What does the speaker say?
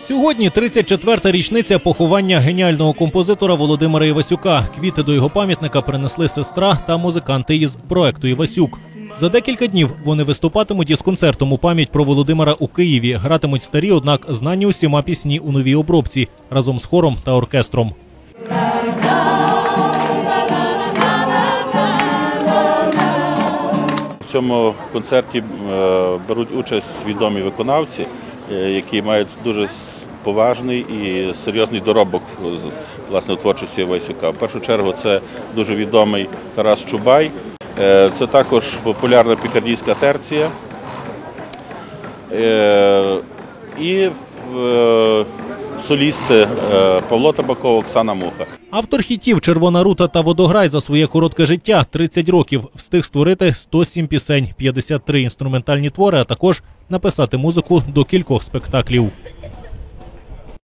Сьогодні 34-та річниця поховання геніального композитора Володимира Івасюка. Квіти до його пам'ятника принесли сестра та музиканти із проекту Івасюк. За декілька днів вони виступатимуть із концертом у пам'ять про Володимира у Києві. Гратимуть старі, однак знані усіма пісні у новій обробці разом з хором та оркестром. В цьому концерті е, беруть участь відомі виконавці, які мають дуже поважний і серйозний доробок власне у творчості Войсюка. В першу чергу це дуже відомий Тарас Чубай. Е, Це також популярна пікардійська терція. Е, І е, солісти е, Павло Табаков, Оксана Муха. Автор хітів Червона рута та водограй за своє коротке життя 30 років встиг створити 107 пісень, 53 інструментальні твори, а також написати музику до кількох спектаклів.